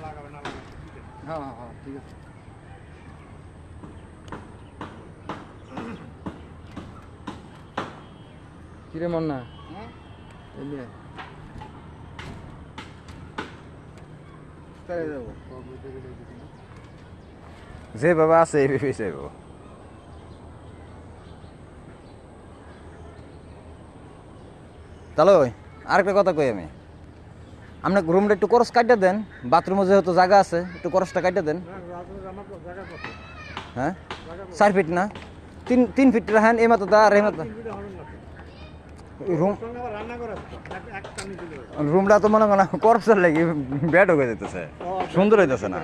হ্যাঁ হ্যাঁ হ্যাঁ ঠিক আছে। কিরে মন না এমনি তাই যাব। যেভাবে আছে এইভাবেই চাইব তাহলে আরেকটা কথা কই আমি? আপনি রুমটা একটু খরচ কাটিয়ে দেন বাথরুমে যেহেতু জায়গা আছে, একটু খরচটা কাটিয়ে দেন। হ্যাঁ? চার ফিট না? তিন তিন ফিট রাখেন, এই মাত্র দা আর এই মাত্র রুম রুমটা তো মনে করেন করপসের লাগি ব্যাড হয়ে যেতেছে সুন্দর হইতেছে না।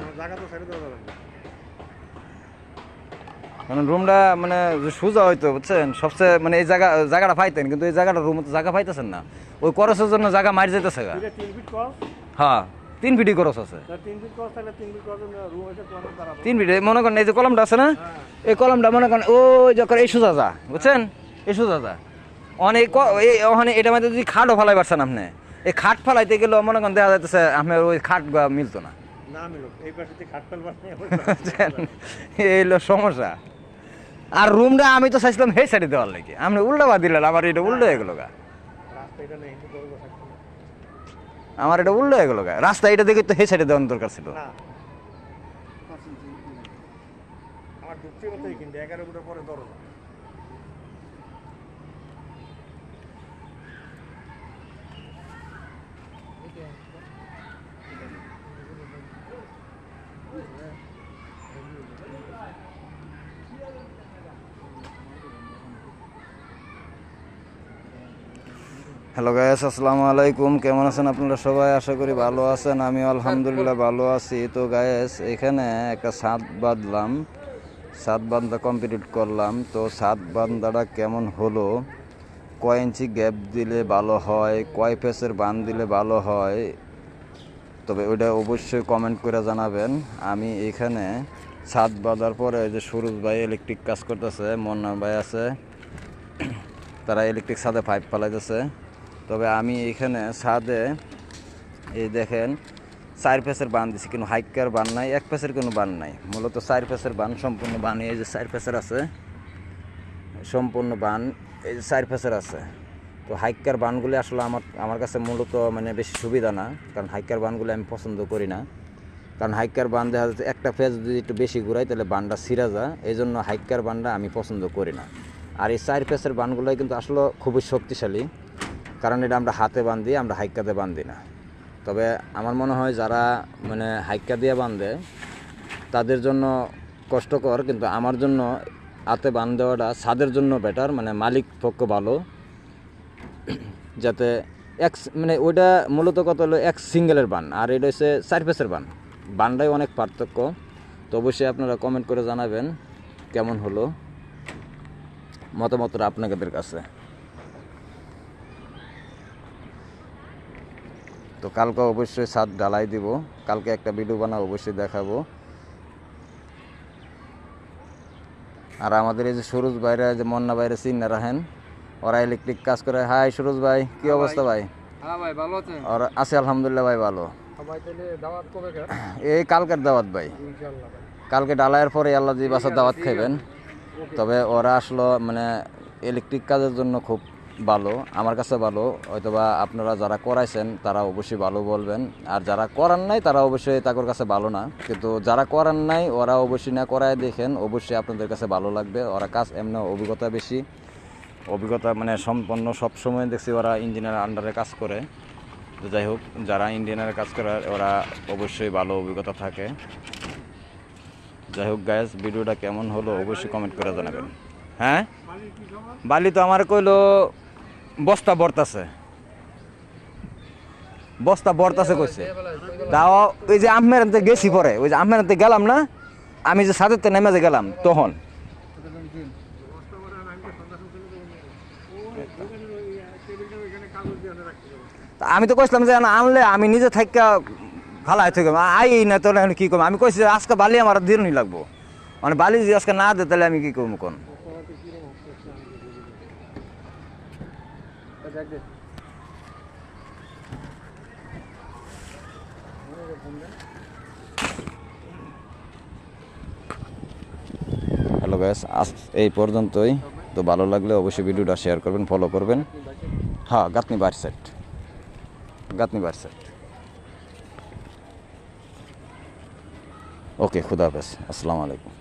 কারণ রুমটা মানে সোজা হইতো, বুঝছেন? সবচেয়ে মানে এই জায়গা জায়গাটা পাইতেন, কিন্তু এই জায়গাটা রুম জায়গা পাইতেছেন না। ওই করসের জন্য জায়গা মারি যেতেছে গা। হ্যাঁ তিন ফিটই করস আছে। তিন ফিটে মনে করেন এই যে কলমটা আছে না এই কলমটা মনে করেন ওই যখন এই সোজা যা বুঝছেন? এই সোজা যা। অনেক ওখানে এটা মধ্যে যদি খাটও ফালাই পারছেন আপনি এই খাট ফালাইতে গেলেও মনে করেন দেখা যাইতেছে আপনার ওই খাট মিলতো না? এই হলো সমস্যা। আর রুমটা আমি তো চাইছিলাম সেই সাইডে দেওয়ার লাগে। আপনি উল্টা বাদ দিলেন আমার এটা উল্টো হয়ে গেল গা। আমার এটা উল্টো হয়ে গেল রাস্তা এটা দেখে তো সেই সাইডে দেওয়ার দরকার ছিল। আমার ঢুকতে কথা কিন্তু এগারো ফুটের পরে ধরো না হ্যালো গায়েস আসসালামু আলাইকুম। কেমন আছেন আপনারা সবাই? আশা করি ভালো আছেন। আমি আলহামদুলিল্লাহ ভালো আছি। তো গায়েস এখানে একটা ছাদ বাঁধলাম। ছাদ বান্ধা কমপ্লিট করলাম। তো ছাদ বান্ধাটা কেমন হলো? কয় ইঞ্চি গ্যাপ দিলে ভালো হয়? কয় ফেসের বান দিলে ভালো হয়? তবে ওইটা অবশ্যই কমেন্ট করে জানাবেন। আমি এখানে ছাদ বাঁধার পরে ওই যে সুরজ ভাই ইলেকট্রিক কাজ করতেছে মন্না ভাই আছে। তারা ইলেকট্রিক ছাদে পাইপ ফালাইতেছে। তবে আমি এখানে ছাদে, এই দেখেন, চার পেসের বান দিছি কিন্তু হাইকার বান নাই, এক পেসের কোনো বান নাই। মূলত চার পেসের বান, সম্পূর্ণ বান, এই যে চার পেসের আছে, সম্পূর্ণ বান, এই যে চার পেসের আছে। তো হাইকার বানগুলি আসলে আমার আমার কাছে মূলত মানে বেশি সুবিধা না, কারণ হাইকার বানগুলি আমি পছন্দ করি না। কারণ হাইকার বান দেখা যাচ্ছে, একটা ফেজ যদি একটু বেশি ঘুরাই তাহলে বানটা ছিঁড়া যায় এই জন্য হাইকার বানটা আমি পছন্দ করি না। আর এই চার পেসের বানগুলোই কিন্তু আসলে খুবই শক্তিশালী। কারণ এটা আমরা হাতে বান্ধি, আমরা হাইকাতে বান্ধি না। তবে আমার মনে হয় যারা মানে হাইকা দিয়ে বাঁধে তাদের জন্য কষ্টকর, কিন্তু আমার জন্য হাতে বান দেওয়াটা ছাদের জন্য বেটার মানে মালিক পক্ষ ভালো। যাতে এক মানে ওইটা মূলত কত হলো এক সিঙ্গেলের বান, আর এটা হচ্ছে চার পেসের বান। বানটাই অনেক পার্থক্য। তো অবশ্যই আপনারা কমেন্ট করে জানাবেন কেমন হলো মতামতটা আপনাদের কাছে। তো কালকে অবশ্যই ছাদ ঢালাই দিব। কালকে একটা ভিডিও বানাবো অবশ্যই দেখাবো। আর আমাদের এই যে সুরজ ভাইরা যে মন্না ভাইরা চিন্না রাখেন ওরা ইলেকট্রিক কাজ করে। হাই সুরজ ভাই কি অবস্থা ভাই। হ্যাঁ আর আছে আলহামদুলিল্লাহ ভাই ভালো। এই কালকের দাওয়াত ভাই। ভাই। কালকে ডালায়ের পরে আল্লাহ জি বাসার দাওয়াত খাইবেন। তবে ওরা আসলো মানে ইলেকট্রিক কাজের জন্য খুব ভালো, আমার কাছে ভালো, হয়তোবা আপনারা যারা করাইছেন তারা অবশ্যই ভালো বলবেন। আর যারা করার নাই তারা অবশ্যই তাদের কাছে ভালো না। কিন্তু যারা করার নাই, ওরা অবশ্যই না করায় দেখেন, অবশ্যই আপনাদের কাছে ভালো লাগবে। ওরা কাজ এমনি অভিজ্ঞতা বেশি। অভিজ্ঞতা মানে সম্পন্ন সবসময় দেখছি ওরা ইঞ্জিনিয়ার আন্ডারে কাজ করে। তো যাই হোক, যারা ইঞ্জিনিয়ারের কাজ করে, ওরা অবশ্যই ভালো অভিজ্ঞতা থাকে। যাই হোক গ্যাস ভিডিওটা কেমন হলো অবশ্যই কমেন্ট করে জানাবেন। হ্যাঁ? বালি তো আমার কইলো বস্তা বর্তাছে। বস্তা বর্তাছে কইছে। তাও ওই যে আমের গেছি পরে, ওই যে আমের গেলাম না, আমি যে সাথে নেমে যে গেলাম তখন। তা আমি তো কইছিলাম যে আনলে আমি নিজে থাকা ভালাই থেকে আই না এখন কি করব? আমি কইছি আজকে বালি আমার দিনই লাগবো। মানে বালি যদি আজকে না দে তাহলে আমি কি করব কোন? হ্যালো ব্যাস আজ এই পর্যন্তই। তো ভালো লাগলে অবশ্যই ভিডিওটা শেয়ার করবেন ফলো করবেন। হ্যাঁ গাতনি বার সেট গাতনি বার সেট ওকে খুদা হাফেজ। আসসালামু আলাইকুম।